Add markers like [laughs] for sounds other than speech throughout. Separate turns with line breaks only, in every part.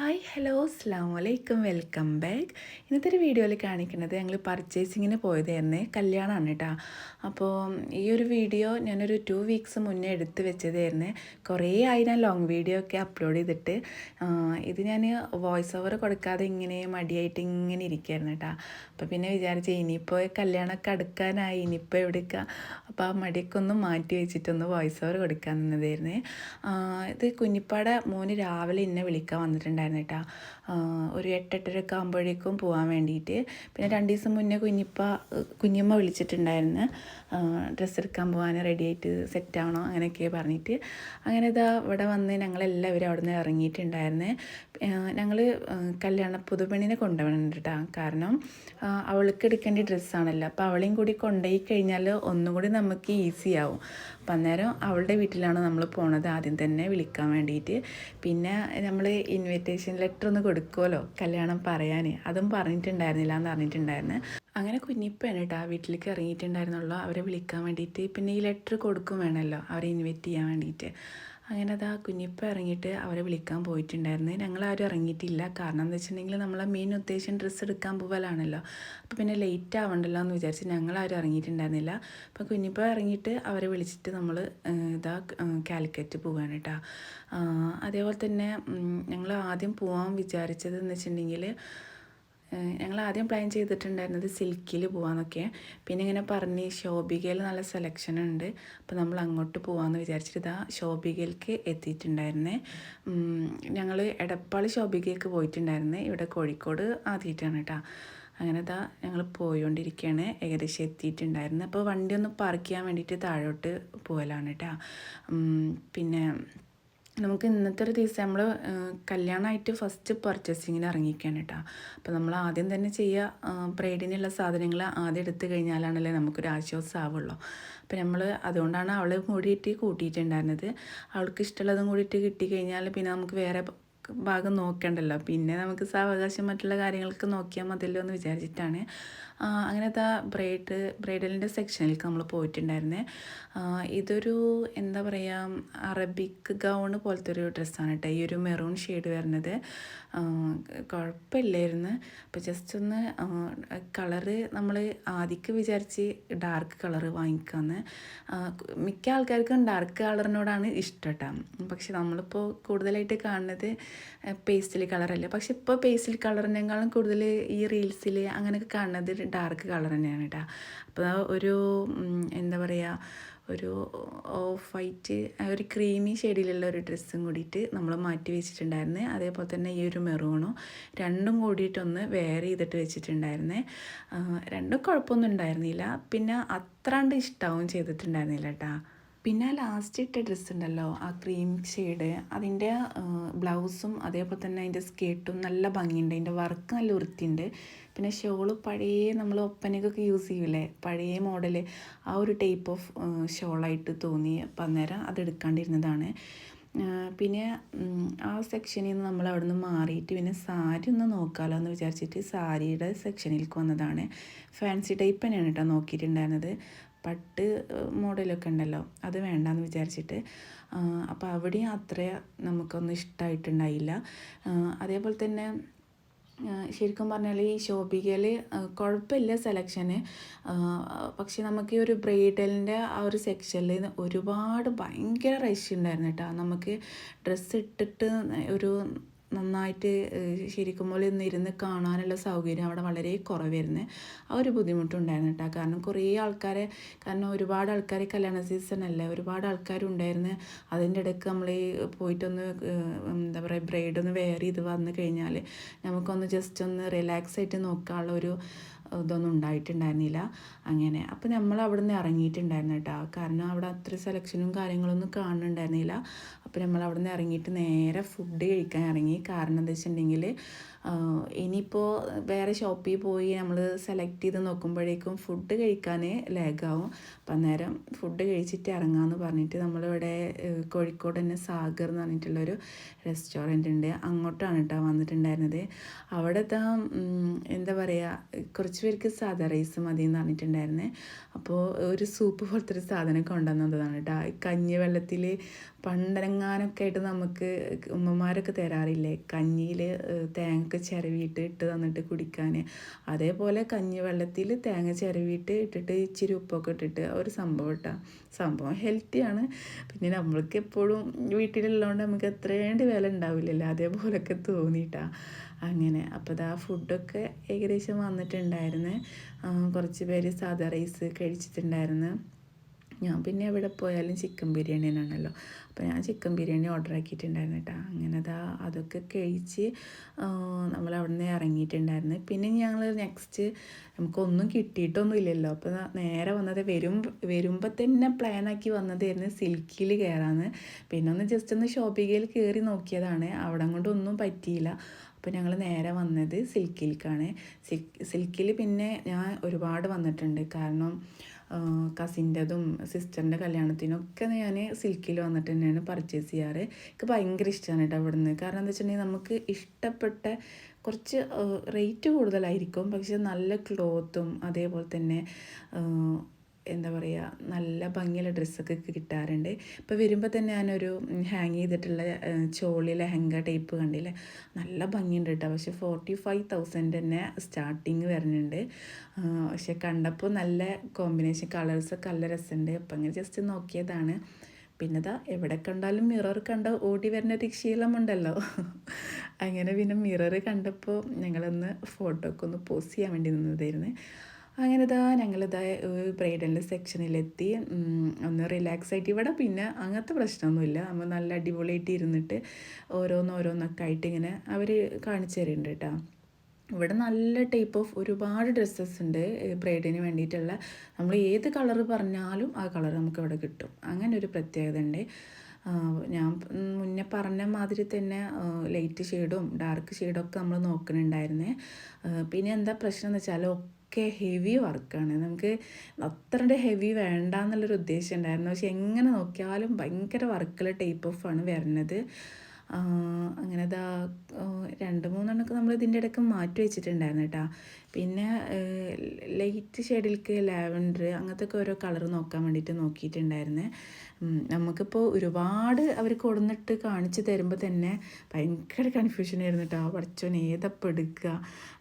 Hi hello അസ്സാം വലൈക്കും welcome back. ഇന്നത്തെ ഒരു വീഡിയോയിൽ കാണിക്കുന്നത് ഞങ്ങൾ പർച്ചേസിങ്ങിന് പോയതായിരുന്നു കല്യാണമാണ് കേട്ടോ. അപ്പോൾ ഈ ഒരു വീഡിയോ ഞാനൊരു ടു വീക്സ് മുന്നേ എടുത്ത് വെച്ചതായിരുന്നു. കുറേ ആയി ഞാൻ ലോങ് വീഡിയോ ഒക്കെ അപ്ലോഡ് ചെയ്തിട്ട്. ഇത് ഞാൻ വോയിസ് ഓവർ കൊടുക്കാതെ ഇങ്ങനെ മടിയായിട്ട് ഇങ്ങനെ ഇരിക്കുകയായിരുന്നു കേട്ടോ. അപ്പോൾ പിന്നെ വിചാരിച്ചു ഇനിയിപ്പോൾ കല്യാണമൊക്കെ അടുക്കാനായി ഇനിയിപ്പോൾ എവിടേക്കാ അപ്പോൾ ആ മടിയൊക്കെ ഒന്ന് മാറ്റി വെച്ചിട്ടൊന്ന് വോയിസ് ഓവർ കൊടുക്കാൻ നിന്നതായിരുന്നു. ഇത് കുഞ്ഞിപ്പാടെ മോന് രാവിലെ എന്നെ വിളിക്കാൻ വന്നിട്ടുണ്ടായിരുന്നു. കേട്ടോ. ആ, ഒരു എട്ടെട്ടരൊക്കെ ആകുമ്പോഴേക്കും പോകാൻ വേണ്ടിയിട്ട്. പിന്നെ രണ്ട് ദിവസം മുന്നേ കുഞ്ഞിപ്പ കുഞ്ഞമ്മ വിളിച്ചിട്ടുണ്ടായിരുന്നു. ഡ്രസ്സ് എടുക്കാൻ പോകാൻ റെഡി ആയിട്ട് സെറ്റ് ആവണോ അങ്ങനെയൊക്കെ പറഞ്ഞിട്ട്. അങ്ങനെ ഇതാ ഇവിടെ വന്ന് ഞങ്ങളെല്ലാവരും അവിടെ നിന്ന് ഇറങ്ങിയിട്ടുണ്ടായിരുന്നു ഞങ്ങൾ കല്യാണ പുതുപെണ്ണിനെ കൊണ്ടുപോകണം കേട്ടോ. കാരണം അവൾക്ക് എടുക്കേണ്ട ഡ്രസ്സാണല്ലോ അപ്പോൾ അവളെയും കൂടി കൊണ്ടുപോയി കഴിഞ്ഞാൽ ഒന്നും കൂടി നമുക്ക് ഈസി ആവും. അപ്പം അന്നേരം അവളുടെ വീട്ടിലാണ് നമ്മൾ പോണത് ആദ്യം തന്നെ വിളിക്കാൻ വേണ്ടിയിട്ട്. പിന്നെ നമ്മൾ ഇൻവിറ്റേഷൻ ലെറ്റർ ഒന്ന് കൊടുക്കുമല്ലോ കല്യാണം പറയാൻ അതും പറഞ്ഞിട്ടുണ്ടായിരുന്നില്ല എന്ന് പറഞ്ഞിട്ടുണ്ടായിരുന്നു അങ്ങനെ കുഞ്ഞിപ്പാണ് കേട്ടോ ആ വീട്ടിലേക്ക് ഇറങ്ങിയിട്ടുണ്ടായിരുന്നുള്ളൂ. അവരെ വിളിക്കാൻ വേണ്ടിയിട്ട് പിന്നെ ഈ ലെറ്റർ കൊടുക്കും വേണമല്ലോ അവരെ ഇൻവൈറ്റ് ചെയ്യാൻ വേണ്ടിയിട്ട്. അങ്ങനെ അത് ആ കുഞ്ഞിപ്പം ഇറങ്ങിയിട്ട് അവരെ വിളിക്കാൻ പോയിട്ടുണ്ടായിരുന്നു. ഞങ്ങളാരും ഇറങ്ങിയിട്ടില്ല. കാരണം എന്താ വെച്ചിട്ടുണ്ടെങ്കിൽ നമ്മളെ മെയിൻ ഉദ്ദേശം ഡ്രസ്സ് എടുക്കാൻ പോകലാണല്ലോ അപ്പോൾ പിന്നെ ലേറ്റ് ആവണ്ടല്ലോ എന്ന് വിചാരിച്ച് ഞങ്ങളാരും ഇറങ്ങിയിട്ടുണ്ടായിരുന്നില്ല. അപ്പോൾ കുഞ്ഞിപ്പം ഇറങ്ങിയിട്ട് അവരെ വിളിച്ചിട്ട് നമ്മൾ ഇതാ കാലിക്കറ്റ് പോവാണ് കേട്ടോ അതേപോലെ തന്നെ ഞങ്ങൾ ആദ്യം പോകാൻ വിചാരിച്ചത് എന്ന് വെച്ചിട്ടുണ്ടെങ്കിൽ ഞങ്ങൾ ആദ്യം പ്ലാൻ ചെയ്തിട്ടുണ്ടായിരുന്നത് സിൽക്കിൽ പോകാമെന്നൊക്കെ പിന്നെ ഇങ്ങനെ പറഞ്ഞ് ശോഭികയിൽ നല്ല സെലക്ഷൻ ഉണ്ട്. അപ്പോൾ നമ്മൾ അങ്ങോട്ട് പോകാമെന്ന് വിചാരിച്ചിട്ട് ഇതാ ശോഭികയിലേക്ക് എത്തിയിട്ടുണ്ടായിരുന്നേ. ഞങ്ങൾ എടപ്പാൾ ശോഭികയ്ക്ക് പോയിട്ടുണ്ടായിരുന്നേ. ഇവിടെ കോഴിക്കോട് ആദ്യമായിട്ടാണ് കേട്ടോ. അങ്ങനെ ഇതാ ഞങ്ങൾ പോയിക്കൊണ്ടിരിക്കുകയാണ് ഏകദേശം എത്തിയിട്ടുണ്ടായിരുന്നു. അപ്പോൾ വണ്ടി ഒന്ന് പാർക്ക് ചെയ്യാൻ വേണ്ടിയിട്ട് താഴോട്ട് പോകലാണ് കേട്ടോ. പിന്നെ നമുക്ക് ഇന്നത്തെ ഒരു ദിവസം നമ്മൾ കല്യാണമായിട്ട് ഫസ്റ്റ് പർച്ചേസിങ്ങിന് ഇറങ്ങിക്കാൻ കേട്ടോ. അപ്പോൾ നമ്മൾ ആദ്യം തന്നെ ചെയ്യുക ബ്രൈഡിനുള്ള സാധനങ്ങൾ ആദ്യം എടുത്തു കഴിഞ്ഞാലാണല്ലേ നമുക്കൊരു ആശ്വാസം ആവുള്ളൂ അപ്പോൾ നമ്മൾ അതുകൊണ്ടാണ് അവൾ കൂടിയിട്ട് കൂട്ടിയിട്ടുണ്ടായിരുന്നത്. അവൾക്ക് ഇഷ്ടമുള്ളതും കൂടിയിട്ട് കിട്ടിക്കഴിഞ്ഞാൽ പിന്നെ നമുക്ക് വേറെ ഭാഗം നോക്കേണ്ടല്ലോ. പിന്നെ നമുക്ക് സാവകാശം മറ്റുള്ള കാര്യങ്ങൾക്ക് നോക്കിയാൽ മതിയല്ലോ എന്ന് വിചാരിച്ചിട്ടാണ്. അങ്ങനത്തെ ബ്രൈഡ് ബ്രൈഡലിന്റെ സെക്ഷനിലേക്ക് നമ്മൾ പോയിട്ടുണ്ടായിരുന്നേ. ഇതൊരു എന്താ പറയുക അറബിക് ഗൗൺ പോലത്തെ ഒരു ഡ്രസ്സാണ് കേട്ടോ ഈ ഒരു മെറൂൺ ഷെയ്ഡ് വരുന്നത് കുഴപ്പമില്ലായിരുന്നു അപ്പോൾ ജസ്റ്റ് ഒന്ന് കളറ് നമ്മൾ ആദ്യക്ക് വിചാരിച്ച് ഡാർക്ക് കളറ് വാങ്ങിക്കാമെന്ന് മിക്ക ആൾക്കാർക്കും ഡാർക്ക് കളറിനോടാണ് ഇഷ്ടം കേട്ടോ പക്ഷെ നമ്മളിപ്പോൾ കൂടുതലായിട്ട് കാണുന്നത് പേസ്റ്റൽ കളറല്ലേ. പക്ഷെ ഇപ്പോൾ പേസ്റ്റൽ കളറിനേക്കാളും കൂടുതൽ ഈ റീൽസിൽ അങ്ങനെയൊക്കെ കാണുന്നത് ഡാർക്ക് കളർ തന്നെയാണ് കേട്ടോ അപ്പോൾ ഒരു എന്താ പറയുക ഒരു ഓഫ് വൈറ്റ് ഒരു ക്രീമി ഷെയ്ഡിലുള്ള ഒരു ഡ്രസ്സും കൂടിയിട്ട് നമ്മൾ മാറ്റി വെച്ചിട്ടുണ്ടായിരുന്നേ. അതേപോലെ തന്നെ ഈ ഒരു മെറൂണും രണ്ടും കൂടിയിട്ടൊന്ന് വെയർ ചെയ്തിട്ട് വെച്ചിട്ടുണ്ടായിരുന്നേ. രണ്ടും കുഴപ്പമൊന്നും ഉണ്ടായിരുന്നില്ല. പിന്നെ അത്രണ്ട് ഇഷ്ടവും ചെയ്തിട്ടുണ്ടായിരുന്നില്ല കേട്ടോ പിന്നെ ലാസ്റ്റ് ഇട്ട ഡ്രസ്സ് ഉണ്ടല്ലോ ആ ക്രീം ഷെയ്ഡ് അതിന്റെ ബ്ലൗസും അതേപോലെ തന്നെ അതിന്റെ സ്കേർട്ടും നല്ല ഭംഗിയുണ്ട്. അതിന്റെ വർക്ക് നല്ല വൃത്തിയുണ്ട്. പിന്നെ ഷോൾ പഴയ നമ്മൾ ഒപ്പനക്കൊക്കെ യൂസ് ചെയ്യൂലേ പഴയ മോഡൽ ആ ഒരു ടൈപ്പ് ഓഫ് ഷോളായിട്ട് തോന്നി. അപ്പം അന്നേരം അത് എടുക്കാണ്ടിരുന്നതാണ്. പിന്നെ ആ സെക്ഷനിൽ നിന്ന് നമ്മൾ അവിടെ നിന്ന് മാറിയിട്ട് പിന്നെ സാരി ഒന്ന് നോക്കാമല്ലോ എന്ന് വിചാരിച്ചിട്ട് സാരിയുടെ സെക്ഷനിലേക്ക് വന്നതാണ്. ഫാൻസി ടൈപ്പ് തന്നെയാണ് കേട്ടോ നോക്കിയിട്ടുണ്ടായിരുന്നത്. പട്ട് മോഡലൊക്കെ ഉണ്ടല്ലോ. അത് വേണ്ടാന്ന് വിചാരിച്ചിട്ട്. അപ്പോൾ അവിടെയും അത്ര നമുക്കൊന്നും ഇഷ്ടമായിട്ടുണ്ടായില്ല അതേപോലെ തന്നെ ശരിക്കും പറഞ്ഞാൽ ഈ ശോഭികയിൽ കുഴപ്പമില്ല സെലക്ഷന്. പക്ഷെ നമുക്ക് ഈ ഒരു ബ്രൈഡലിന്റെ ആ ഒരു സെക്ഷനിൽ ഒരുപാട് ഭയങ്കര റഷ് ഉണ്ടായിരുന്നു കേട്ടോ. നമുക്ക് ഡ്രസ്സ് ഇട്ടിട്ട് ഒരു നന്നായിട്ട് ശരിക്കും പോലെ ഇരുന്ന് കാണാനുള്ള സൗകര്യം അവിടെ വളരെ കുറവായിരുന്നു. ആ ഒരു ബുദ്ധിമുട്ടുണ്ടായിരുന്നു കേട്ടോ. കാരണം കുറേ ആൾക്കാരെ കാരണം ഒരുപാട് ആൾക്കാർ കല്യാണ സീസൺ അല്ലേ ഒരുപാട് ആൾക്കാരുണ്ടായിരുന്നു. അതിന്റെ ഇടയ്ക്ക് നമ്മൾ പോയിട്ടൊന്ന് എന്താ പറയുക ബ്രൈഡ് ഒന്ന് വെയർ ചെയ്ത് വന്നു കഴിഞ്ഞാൽ നമുക്കൊന്ന് ജസ്റ്റ് ഒന്ന് റിലാക്സ് ആയിട്ട് നോക്കാനുള്ള ഒരു ഇതൊന്നും ഉണ്ടായിട്ടുണ്ടായിരുന്നില്ല. അങ്ങനെ. അപ്പോൾ നമ്മൾ അവിടെ നിന്ന് ഇറങ്ങിയിട്ടുണ്ടായിരുന്നു കേട്ടോ. കാരണം അവിടെ അത്ര സെലക്ഷനും കാര്യങ്ങളൊന്നും കാണുന്നുണ്ടായിരുന്നില്ല. അപ്പോൾ നമ്മൾ അവിടെ നിന്ന് ഇറങ്ങിയിട്ട് നേരെ ഫുഡ് കഴിക്കാൻ ഇറങ്ങി. കാരണം എന്താ വെച്ചിട്ടുണ്ടെങ്കിൽ ഇനിയിപ്പോൾ വേറെ ഷോപ്പിൽ പോയി നമ്മൾ സെലക്ട് ചെയ്ത് നോക്കുമ്പോഴേക്കും ഫുഡ് കഴിക്കാൻ ലാഗാവും. അപ്പം അന്നേരം ഫുഡ് കഴിച്ചിട്ട് ഇറങ്ങാമെന്ന് പറഞ്ഞിട്ട് നമ്മളിവിടെ കോഴിക്കോട് തന്നെ സാഗർ എന്ന് പറഞ്ഞിട്ടുള്ളൊരു റെസ്റ്റോറന്റ് ഉണ്ട്. അങ്ങോട്ടാണ് കേട്ടോ വന്നിട്ടുണ്ടായിരുന്നത്. അവിടെ എന്താ പറയുക കുറച്ച് കുറച്ച് പേർക്ക് സാധാ റൈസ് മതി എന്ന് പറഞ്ഞിട്ടുണ്ടായിരുന്നേ. അപ്പോൾ ഒരു സൂപ്പ് പോലത്തെ ഒരു സാധനം കൊണ്ടുവന്നതാണ് കേട്ടോ. കഞ്ഞി വെള്ളത്തിൽ പണ്ടരങ്ങാനൊക്കെ ആയിട്ട് നമുക്ക് ഉമ്മമാരൊക്കെ തരാറില്ലേ? കഞ്ഞിയിൽ തേങ്ങ ചിരവിയിട്ട് ഇട്ട് തന്നിട്ട് കുടിക്കാൻ. അതേപോലെ കഞ്ഞിവെള്ളത്തിൽ തേങ്ങ ചിരവിയിട്ട് ഇട്ടിട്ട് ഇച്ചിരി ഉപ്പൊക്കെ ഇട്ടിട്ട് ഒരു സംഭവം ഇട്ടാ. സംഭവം ഹെൽത്തിയാണ് പിന്നെ നമ്മൾക്ക് എപ്പോഴും വീട്ടിലുള്ളതുകൊണ്ട് നമുക്ക് എത്രേണ്ടി വില ഉണ്ടാവില്ലല്ലോ. അതേപോലൊക്കെ തോന്നിയിട്ടാ. അങ്ങനെ. അപ്പോൾ ഇതാ ഫുഡൊക്കെ ഏകദേശം വന്നിട്ടുണ്ടായിരുന്നു. കുറച്ച് പേര് സാധാ റൈസ് കഴിച്ചിട്ടുണ്ടായിരുന്നു. ഞാൻ പിന്നെ എവിടെ പോയാലും ചിക്കൻ ബിരിയാണി തന്നെയാണല്ലോ. അപ്പോൾ ഞാൻ ചിക്കൻ ബിരിയാണി ഓർഡർ ആക്കിയിട്ടുണ്ടായിരുന്നു കേട്ടോ. അങ്ങനെ അതാ അതൊക്കെ കഴിച്ച് നമ്മൾ അവിടെ നിന്ന് ഇറങ്ങിയിട്ടുണ്ടായിരുന്നു. പിന്നെ ഞങ്ങൾ നെക്സ്റ്റ് നമുക്കൊന്നും കിട്ടിയിട്ടൊന്നും ഇല്ലല്ലോ അപ്പോൾ നേരെ വന്നത് വരും വരുമ്പോൾ തന്നെ പ്ലാനാക്കി വന്നതായിരുന്നു സിൽക്കിൽ കയറാന്ന് പിന്നെ ഒന്ന് ജസ്റ്റ് ഒന്ന് ഷോപ്പിങ്ങിൽ കയറി നോക്കിയതാണ്. അവിടെ കൊണ്ടൊന്നും പറ്റിയില്ല. അപ്പോൾ ഞങ്ങൾ നേരെ വന്നത് സിൽക്കിലേക്കാണ് സിൽക്കിൽ പിന്നെ ഞാൻ ഒരുപാട് വന്നിട്ടുണ്ട്. കാരണം കസിന്റെതും സിസ്റ്ററിന്റെ കല്യാണത്തിനൊക്കെ ഞാൻ സിൽക്കിൽ വന്നിട്ട് തന്നെയാണ് പർച്ചേസ് ചെയ്യാറ്. എനിക്ക് ഭയങ്കര ഇഷ്ടമാണ് കേട്ടോ അവിടെ നിന്ന് കാരണം എന്താ വെച്ചിട്ടുണ്ടെങ്കിൽ നമുക്ക് ഇഷ്ടപ്പെട്ട കുറച്ച് റേറ്റ് കൂടുതലായിരിക്കും. പക്ഷെ നല്ല ക്ലോത്തും അതേപോലെ തന്നെ എന്താ പറയുക നല്ല ഭംഗിയുള്ള ഡ്രസ്സൊക്കെ കിട്ടാറുണ്ട്. ഇപ്പോൾ വരുമ്പോൾ തന്നെ ഞാനൊരു ഹാങ് ചെയ്തിട്ടുള്ള ചോളി ലെഹങ്ക ടൈപ്പ് കണ്ടില്ലേ? നല്ല ഭംഗിയുണ്ട് കേട്ടോ പക്ഷേ ഫോർട്ടി ഫൈവ് തൗസൻഡ് തന്നെ സ്റ്റാർട്ടിങ് വരുന്നുണ്ട്. പക്ഷെ കണ്ടപ്പോൾ നല്ല കോമ്പിനേഷൻ കളേഴ്സൊക്കെ നല്ല രസമുണ്ട് അപ്പം അങ്ങനെ ജസ്റ്റ് നോക്കിയതാണ്. പിന്നെ ഇതാ എവിടെ കണ്ടാലും മിറർ കണ്ട ഓടി വരുന്ന ഒരു ശീലമുണ്ടല്ലോ [laughs] അങ്ങനെ പിന്നെ മിറർ കണ്ടപ്പോൾ ഞങ്ങളൊന്ന് ഫോട്ടോ ഒക്കെ ഒന്ന് പോസ്റ്റ് ചെയ്യാൻ വേണ്ടി നിന്നതായിരുന്നു. അങ്ങനെ ഇതാ ഞങ്ങളിതാ ബ്രൈഡലിന്റെ സെക്ഷനിലെത്തി. ഒന്ന് റിലാക്സ് ആയിട്ട് ഇവിടെ. പിന്നെ അങ്ങനത്തെ പ്രശ്നമൊന്നുമില്ല. നമ്മൾ നല്ല അടിപൊളിയായിട്ട് ഇരുന്നിട്ട് ഓരോന്നോരോന്നൊക്കെ ആയിട്ട് ഇങ്ങനെ അവർ കാണിച്ചു തരുന്നുണ്ട് കേട്ടോ. ഇവിടെ നല്ല ടൈപ്പ് ഓഫ് ഒരുപാട് ഡ്രസ്സസ് ഉണ്ട്. ബ്രൈഡിന് വേണ്ടിയിട്ടുള്ള നമ്മൾ ഏത് കളർ പറഞ്ഞാലും ആ കളർ നമുക്ക് ഇവിടെ കിട്ടും. അങ്ങനെ ഒരു പ്രത്യേകത ഉണ്ട്. ഞാൻ മുന്നേ പറഞ്ഞ മാതിരി തന്നെ ലൈറ്റ് ഷെയ്ഡും ഡാർക്ക് ഷെയ്ഡും ഒക്കെ നമ്മൾ നോക്കുന്നുണ്ടായിരുന്നേ പിന്നെ എന്താ പ്രശ്നം എന്ന് വെച്ചാൽ ഒക്കെ ഹെവി വർക്കാണ് നമുക്ക് അത്ര ഹെവി വേണ്ട എന്നുള്ളൊരു ഉദ്ദേശം ഉണ്ടായിരുന്നു. പക്ഷെ എങ്ങനെ നോക്കിയാലും ഭയങ്കര വർക്കുള്ള ടൈപ്പ് ഓഫ് ആണ് വരുന്നത്. അങ്ങനെ ഇതാ രണ്ട് മൂന്നെണ്ണമൊക്കെ നമ്മൾ ഇതിന്റെ ഇടയ്ക്ക് മാറ്റി വെച്ചിട്ടുണ്ടായിരുന്നു കേട്ടോ. പിന്നെ ലൈറ്റ് ഷെയ്ഡിലേക്ക് ലാവൻഡർ അങ്ങനത്തെ ഒക്കെ ഓരോ കളർ നോക്കാൻ വേണ്ടിയിട്ട് നോക്കിയിട്ടുണ്ടായിരുന്നേ. നമുക്കിപ്പോൾ ഒരുപാട് അവർ കൊടുന്നിട്ട് കാണിച്ചു തരുമ്പോൾ തന്നെ ഭയങ്കര കൺഫ്യൂഷൻ ആയിരുന്നു കേട്ടോ. പഠിച്ചോൻ ഏതപ്പം എടുക്കുക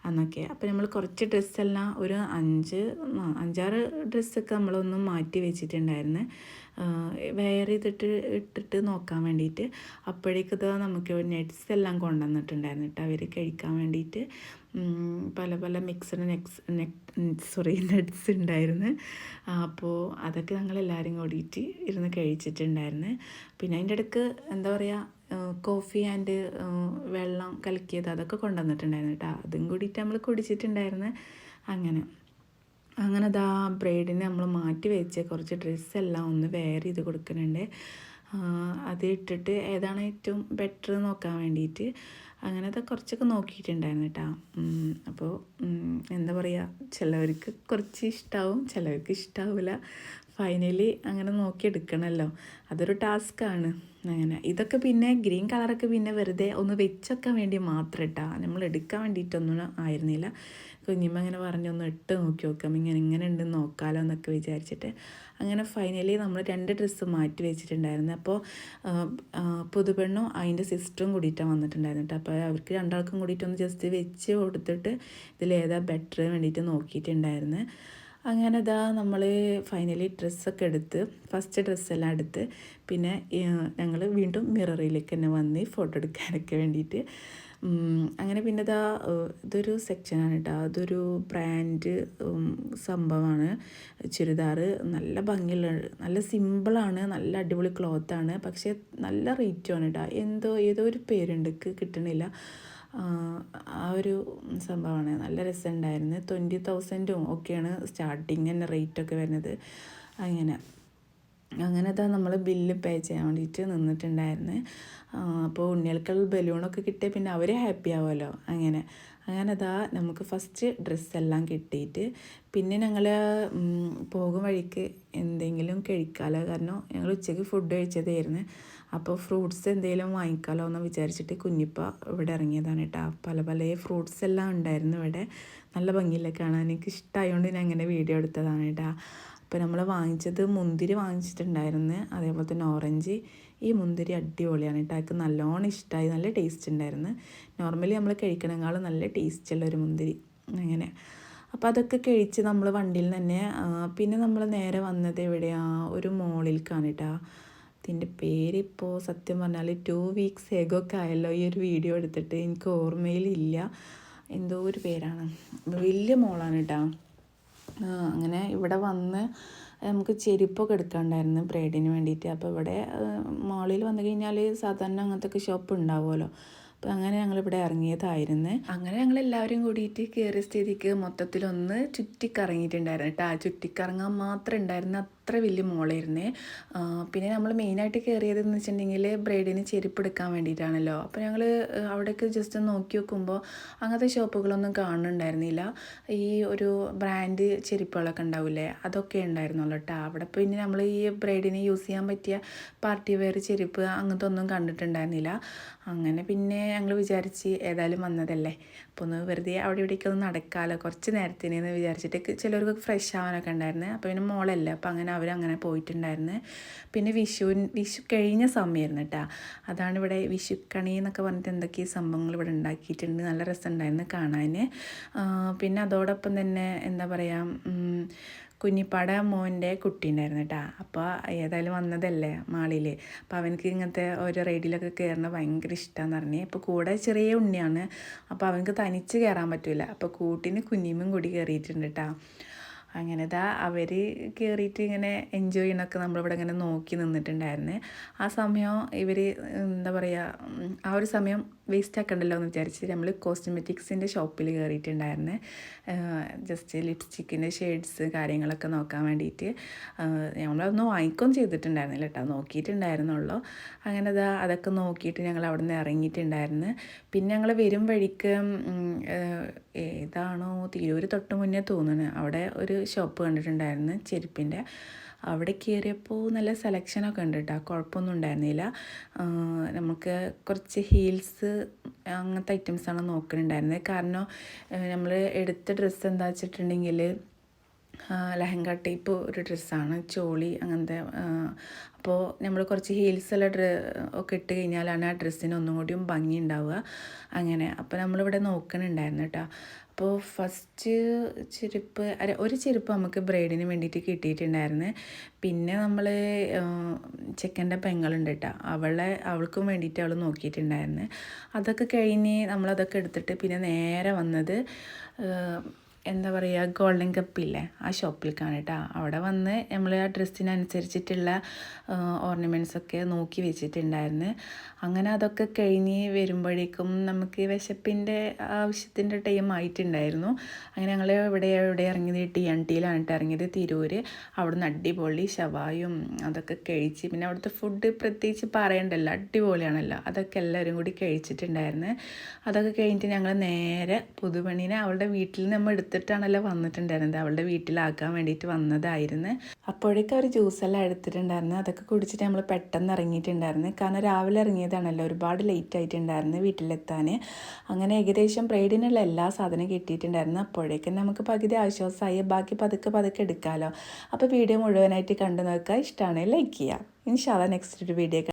എന്നൊക്കെ. അപ്പോൾ നമ്മൾ കുറച്ച് ഡ്രസ്സെല്ലാം ഒരു അഞ്ച് അഞ്ചാറ് ഡ്രസ്സൊക്കെ നമ്മളൊന്നും മാറ്റി വെച്ചിട്ടുണ്ടായിരുന്നു. വെയർ ചെയ്തിട്ട് ഇട്ടിട്ട് നോക്കാൻ വേണ്ടിയിട്ട് അപ്പോഴേക്കത് നമുക്ക് നെറ്റ്സ് എല്ലാം കൊണ്ടുവന്നിട്ടുണ്ടായിരുന്നു കേട്ടോ അവർ കഴിക്കാൻ വേണ്ടിയിട്ട്. പല പല mixed next neck sorry nuts ഉണ്ടായിരുന്നു. അപ്പോൾ അതൊക്കെ ഞങ്ങൾ എല്ലാവരും കൂടിയിട്ട് ഇരുന്ന് കഴിച്ചിട്ടുണ്ടായിരുന്നു. പിന്നെ അതിന്റെ ഇടയ്ക്ക് എന്താ പറയുക കോഫി ആൻഡ് വെള്ളം കലക്കിയത് അതൊക്കെ കൊണ്ടുവന്നിട്ടുണ്ടായിരുന്നു കേട്ടോ. അതും കൂടിയിട്ട് നമ്മൾ കുടിച്ചിട്ടുണ്ടായിരുന്നു. അങ്ങനെ. അങ്ങനെ ദാ ബ്രൈഡിനെ നമ്മൾ മാറ്റി വെച്ച് കുറച്ച് ഡ്രസ്സെല്ലാം ഒന്ന് വെയർ ചെയ്ത് കൊടുക്കുന്നുണ്ട്. അത് ഇട്ടിട്ട് ഏതാണ് ഏറ്റവും ബെറ്റർ നോക്കാൻ വേണ്ടിയിട്ട് അങ്ങനത്തെ കുറച്ചൊക്കെ നോക്കിയിട്ടുണ്ടായിരുന്നു കേട്ടോ അപ്പോൾ എന്താ പറയുക ചിലവർക്ക് കുറച്ച് ഇഷ്ടമാവും ചിലവർക്ക് ഇഷ്ടാവില്ല ഫൈനലി അങ്ങനെ നോക്കിയെടുക്കണമല്ലോ അതൊരു ടാസ്ക്കാണ് അങ്ങനെ. ഇതൊക്കെ പിന്നെ ഗ്രീൻ കളറൊക്കെ പിന്നെ വെറുതെ ഒന്ന് വെച്ചൊക്കെ വേണ്ടി മാത്രം ഇട്ടാ നമ്മൾ എടുക്കാൻ വേണ്ടിയിട്ടൊന്നും ആയിരുന്നില്ല. കുഞ്ഞിമ്മ അങ്ങനെ പറഞ്ഞൊന്ന് ഇട്ട് നോക്കി നോക്കാം. ഇങ്ങനെ ഇങ്ങനെ ഉണ്ടെന്ന് നോക്കാമല്ലോ എന്നൊക്കെ വിചാരിച്ചിട്ട് അങ്ങനെ ഫൈനലി നമ്മൾ രണ്ട് ഡ്രസ്സ് മാറ്റി വെച്ചിട്ടുണ്ടായിരുന്നു. അപ്പോൾ പുതുപെണ്ണും അതിന്റെ സിസ്റ്ററും കൂടിയിട്ടാണ് വന്നിട്ടുണ്ടായിരുന്നു അപ്പോൾ അവർക്ക് രണ്ടാൾക്കും കൂടിയിട്ടൊന്ന് ജസ്റ്റ് വെച്ച് കൊടുത്തിട്ട് ഇതിലേതാ ബെറ്റർ വേണ്ടിയിട്ട് നോക്കിയിട്ടുണ്ടായിരുന്നു. അങ്ങനെ ഇതാ നമ്മൾ ഫൈനലി ഡ്രസ്സൊക്കെ എടുത്ത് ഫസ്റ്റ് ഡ്രസ്സെല്ലാം എടുത്ത് പിന്നെ ഞങ്ങൾ വീണ്ടും മിററിലേക്ക് തന്നെ വന്ന് ഫോട്ടോ എടുക്കാനൊക്കെ വേണ്ടിയിട്ട്. അങ്ങനെ പിന്നെ ഇതാ ഇതൊരു സെക്ഷനാണ് കേട്ടോ അതൊരു ബ്രാൻഡ് സംഭവമാണ്. ചുരിദാർ നല്ല ഭംഗിയുള്ള നല്ല സിമ്പിളാണ് നല്ല അടിപൊളി ക്ലോത്താണ് പക്ഷേ നല്ല റേറ്റുമാണ് കേട്ടോ എന്തോ ഏതോ ഒരു പേരുണ്ട്. കിട്ടണില്ല. ആ ഒരു സംഭവമാണ്. നല്ല രസമുണ്ടായിരുന്നു. ട്വന്റി തൗസൻഡും ഒക്കെയാണ് സ്റ്റാർട്ടിങ് തന്നെ റേറ്റൊക്കെ വരുന്നത്. അങ്ങനെ. അങ്ങനെ അതാ നമ്മൾ ബില്ല് പേ ചെയ്യാൻ വേണ്ടിയിട്ട് നിന്നിട്ടുണ്ടായിരുന്നു. അപ്പോൾ ഉണ്ണികൾക്കുള്ള ബലൂണൊക്കെ കിട്ടിയാൽ പിന്നെ അവർ ഹാപ്പി ആവുമല്ലോ. അങ്ങനെ. അങ്ങനെ അതാ നമുക്ക് ഫസ്റ്റ് ഡ്രസ്സെല്ലാം കിട്ടിയിട്ട് പിന്നെ ഞങ്ങൾ പോകും വഴിക്ക് എന്തെങ്കിലും കഴിക്കാമല്ലോ കാരണം ഞങ്ങൾ ഉച്ചയ്ക്ക് ഫുഡ് കഴിച്ചതായിരുന്നു. അപ്പോൾ ഫ്രൂട്ട്സ് എന്തെങ്കിലും വാങ്ങിക്കാലോ എന്ന് വിചാരിച്ചിട്ട് കുഞ്ഞിപ്പ ഇവിടെ ഇറങ്ങിയതാണ് കേട്ടോ. പല പല ഫ്രൂട്ട്സ് എല്ലാം ഉണ്ടായിരുന്നു ഇവിടെ. നല്ല ഭംഗിയില്ല കാണാൻ. എനിക്ക് ഇഷ്ടമായതുകൊണ്ട് ഞാൻ അങ്ങനെ വീഡിയോ എടുത്തതാണ് കേട്ടോ. അപ്പോൾ നമ്മൾ വാങ്ങിച്ചത് മുന്തിരി വാങ്ങിച്ചിട്ടുണ്ടായിരുന്നു. അതേപോലെ തന്നെ ഓറഞ്ച്. ഈ മുന്തിരി അടിപൊളിയാണ് കേട്ടോ. എനിക്ക് നല്ലോണം ഇഷ്ടമായി നല്ല ടേസ്റ്റ് ഉണ്ടായിരുന്നു. നോർമലി നമ്മൾ കഴിക്കണേക്കാളും നല്ല ടേസ്റ്റുള്ള ഒരു മുന്തിരി. അങ്ങനെ. അപ്പോൾ അതൊക്കെ കഴിച്ച് നമ്മൾ വണ്ടിയിൽ തന്നെ പിന്നെ നമ്മൾ നേരെ വന്നത് എവിടെയാണ് ഒരു മോളിലേക്കാണ് കേട്ടോ. ഇതിന്റെ പേരിപ്പോൾ സത്യം പറഞ്ഞാൽ ടു വീക്സ് എഗൊക്കെ ആയല്ലോ ഈ ഒരു വീഡിയോ എടുത്തിട്ട്. എനിക്ക് ഓർമ്മയിലില്ല. എന്തോ ഒരു പേരാണ്. വലിയ മോളാണ് കേട്ടോ അങ്ങനെ ഇവിടെ വന്ന് നമുക്ക് ചെരുപ്പൊക്കെ എടുക്കാണ്ടായിരുന്നു ബ്രൈഡിന് വേണ്ടിയിട്ട്. അപ്പോൾ ഇവിടെ മോളിൽ വന്നു കഴിഞ്ഞാൽ സാധാരണ അങ്ങനത്തെ ഷോപ്പ് ഉണ്ടാവുമല്ലോ. അപ്പോൾ അങ്ങനെ ഞങ്ങളിവിടെ ഇറങ്ങിയതായിരുന്നു. അങ്ങനെ ഞങ്ങൾ എല്ലാവരും കൂടിയിട്ട് കയറിയ സ്ഥിതിക്ക് മൊത്തത്തിലൊന്ന് ചുറ്റിക്കറങ്ങിയിട്ടുണ്ടായിരുന്നു കേട്ടോ ആ ചുറ്റിക്കറങ്ങാൻ മാത്രം ഉണ്ടായിരുന്ന അത്ര വലിയ മോളായിരുന്നേ. പിന്നെ നമ്മൾ മെയിനായിട്ട് കയറിയതെന്ന് വെച്ചിട്ടുണ്ടെങ്കിൽ ബ്രൈഡിന് ചെരുപ്പ് എടുക്കാൻ വേണ്ടിയിട്ടാണല്ലോ. അപ്പോൾ ഞങ്ങൾ അവിടേക്ക് ജസ്റ്റ് നോക്കി നോക്കുമ്പോൾ അങ്ങനത്തെ ഷോപ്പുകളൊന്നും കാണുന്നുണ്ടായിരുന്നില്ല. ഈ ഒരു ബ്രാൻഡ് ചെരുപ്പുകളൊക്കെ ഉണ്ടാവില്ലേ? അതൊക്കെ ഉണ്ടായിരുന്നുള്ളൂ കേട്ടോ അവിടെ പിന്നെ നമ്മൾ ഈ ബ്രൈഡിന് യൂസ് ചെയ്യാൻ പറ്റിയ പാർട്ടി വെയർ ചെരുപ്പ് അങ്ങനത്തെ ഒന്നും കണ്ടിട്ടുണ്ടായിരുന്നില്ല. അങ്ങനെ പിന്നെ ഞങ്ങൾ വിചാരിച്ച് ഏതായാലും വന്നതല്ലേ. അപ്പോൾ ഒന്ന് വെറുതെ അവിടെ ഇവിടേക്ക് ഒന്ന് നടക്കാമല്ലോ കുറച്ച് നേരത്തിനെന്ന് വിചാരിച്ചിട്ട് ചിലർക്ക് ഫ്രഷ് ആവാനൊക്കെ ഉണ്ടായിരുന്നു. അപ്പോൾ പിന്നെ മോളല്ല അപ്പോൾ അങ്ങനെ അവരങ്ങനെ പോയിട്ടുണ്ടായിരുന്നു. പിന്നെ വിഷു വിഷു കഴിഞ്ഞ സമയമായിരുന്നു കേട്ടോ അതാണ് ഇവിടെ വിഷുക്കണി എന്നൊക്കെ പറഞ്ഞിട്ട് എന്തൊക്കെ സംഭവങ്ങൾ ഇവിടെ ഉണ്ടാക്കിയിട്ടുണ്ട്. നല്ല രസമുണ്ടായിരുന്നു കാണാൻ പിന്നെ അതോടൊപ്പം തന്നെ എന്താ പറയുക കുഞ്ഞിപ്പാട മോന്റെ കുട്ടി ഉണ്ടായിരുന്നു കേട്ടോ അപ്പോൾ ഏതായാലും വന്നതല്ലേ മാളിൽ അപ്പോൾ അവനക്ക് ഇങ്ങനത്തെ ഓരോ റൈഡിലൊക്കെ കയറുന്നത് ഭയങ്കര ഇഷ്ടമാണെന്ന് പറഞ്ഞ്. അപ്പോൾ കൂടെ ചെറിയ ഉണ്ണിയാണ്. അപ്പോൾ അവനക്ക് തനിച്ച് കയറാൻ പറ്റില്ല അപ്പോൾ കൂട്ടിന് കുഞ്ഞിമും കൂടി കയറിയിട്ടുണ്ട് കേട്ടോ അങ്ങനെ ഇതാ അവർ കയറിയിട്ട് ഇങ്ങനെ എൻജോയ് ചെയ്യണമൊക്കെ നമ്മളിവിടെ ഇങ്ങനെ നോക്കി നിന്നിട്ടുണ്ടായിരുന്നു. ആ സമയം ഇവർ എന്താ പറയുക ആ ഒരു സമയം വേസ്റ്റ് ആക്കണ്ടല്ലോ എന്ന് വിചാരിച്ച് നമ്മൾ കോസ്മെറ്റിക്സിന്റെ ഷോപ്പിൽ കയറിയിട്ടുണ്ടായിരുന്നു ജസ്റ്റ് ലിപ്സ്റ്റിക്കിന്റെ ഷെയ്ഡ്സ് കാര്യങ്ങളൊക്കെ നോക്കാൻ വേണ്ടിയിട്ട് നമ്മളൊന്നും വാങ്ങിക്കുകയും ചെയ്തിട്ടുണ്ടായിരുന്നില്ല കേട്ടോ. നോക്കിയിട്ടുണ്ടായിരുന്നുള്ളൂ. അങ്ങനെ അതാ അതൊക്കെ നോക്കിയിട്ട് ഞങ്ങൾ അവിടെ നിന്ന് ഇറങ്ങിയിട്ടുണ്ടായിരുന്നു പിന്നെ ഞങ്ങൾ വരും വഴിക്ക് ഏതാണോ തിരൂർ തൊട്ട് മുന്നേ തോന്നുന്നു അവിടെ ഒരു ഷോപ്പ് കണ്ടിട്ടുണ്ടായിരുന്നു ചെരുപ്പിന്റെ. അവിടെ കയറിയപ്പോൾ നല്ല സെലക്ഷനൊക്കെ ഉണ്ട് കേട്ടോ കുഴപ്പമൊന്നും ഉണ്ടായിരുന്നില്ല. നമുക്ക് കുറച്ച് ഹീൽസ് അങ്ങനത്തെ ഐറ്റംസാണ് നോക്കുന്നുണ്ടായിരുന്നത് കാരണം നമ്മൾ എടുത്ത ഡ്രസ്സ് എന്താ വെച്ചിട്ടുണ്ടെങ്കിൽ ലഹങ്ക ടൈപ്പ് ഒരു ഡ്രസ്സാണ് ചോളി അങ്ങനത്തെ അപ്പോൾ നമ്മൾ കുറച്ച് ഹീൽസ് ഉള്ള ഡ്ര ഒക്കെ ഇട്ട് കഴിഞ്ഞാലാണ് ആ ഡ്രസ്സിന് ഒന്നും കൂടിയും ഭംഗി ഉണ്ടാവുക. അങ്ങനെ അപ്പോൾ നമ്മളിവിടെ നോക്കുന്നുണ്ടായിരുന്നു കേട്ടോ അപ്പോൾ ഫസ്റ്റ് ചെരുപ്പ് അല്ല ഒരു ചെരുപ്പ് നമുക്ക് ബ്രൈഡിന് വേണ്ടിയിട്ട് കിട്ടിയിട്ടുണ്ടായിരുന്നു. പിന്നെ നമ്മൾ ചെക്കന്റെ പെങ്ങളുണ്ട് കേട്ടോ അവളെ അവൾക്കും വേണ്ടിയിട്ട് അവൾ നോക്കിയിട്ടുണ്ടായിരുന്നു. അതൊക്കെ കഴിഞ്ഞ് നമ്മളതൊക്കെ എടുത്തിട്ട് പിന്നെ നേരെ വന്നത് എന്താ പറയുക ഗോൾഡൻ കപ്പില്ലേ ആ ഷോപ്പിലേക്കാണ് കേട്ടോ. അവിടെ വന്ന് നമ്മൾ ആ ഡ്രസ്സിനനുസരിച്ചിട്ടുള്ള ഓർണമെന്റ്സ് ഒക്കെ നോക്കി വെച്ചിട്ടുണ്ടായിരുന്നു. അങ്ങനെ അതൊക്കെ കഴിഞ്ഞ് വരുമ്പോഴേക്കും നമുക്ക് വിശപ്പിന്റെ ആവശ്യത്തിന്റെ ടൈം ആയിട്ടുണ്ടായിരുന്നു. അങ്ങനെ ഞങ്ങൾ ഇവിടെ എവിടെ ഇറങ്ങിയത് ടി എൻ ടിയിലാണ് ഇറങ്ങിയത് തിരൂർ അവിടുന്ന് അടിപൊളി ഷവായും അതൊക്കെ കഴിച്ച് പിന്നെ അവിടുത്തെ ഫുഡ് പ്രത്യേകിച്ച് പറയണ്ടല്ലോ അടിപൊളിയാണല്ലോ. അതൊക്കെ എല്ലാവരും കൂടി കഴിച്ചിട്ടുണ്ടായിരുന്നു. അതൊക്കെ കഴിഞ്ഞിട്ട് ഞങ്ങൾ നേരെ പുതുപണിനെ അവളുടെ വീട്ടിൽ നമ്മൾ എടുത്തിട്ടാണല്ലോ വന്നിട്ടുണ്ടായിരുന്നത്. അവളുടെ വീട്ടിലാക്കാൻ വേണ്ടിയിട്ട് വന്നതായിരുന്നു. അപ്പോഴേക്കും അവർ ജ്യൂസെല്ലാം എടുത്തിട്ടുണ്ടായിരുന്നു. അതൊക്കെ കുടിച്ചിട്ട് നമ്മൾ പെട്ടെന്ന് ഇറങ്ങിയിട്ടുണ്ടായിരുന്നു. കാരണം രാവിലെ ഇറങ്ങിയതാണല്ലോ. ഒരുപാട് ലേറ്റ് ആയിട്ടുണ്ടായിരുന്നു വീട്ടിലെത്താൻ. അങ്ങനെ ഏകദേശം പ്രൈഡിനുള്ള എല്ലാ സാധനവും കിട്ടിയിട്ടുണ്ടായിരുന്നു. അപ്പോഴേക്കും നമുക്ക് പകുതി ആശ്വാസമായി. ബാക്കി പതുക്കെ പതുക്കെ എടുക്കാമല്ലോ അപ്പോൾ വീഡിയോ മുഴുവനായിട്ട് കണ്ടു നോക്കുക. ഇഷ്ടമാണ് ലൈക്ക് ചെയ്യുക. ഇൻഷാല്ല നെക്സ്റ്റ് ഒരു വീഡിയോ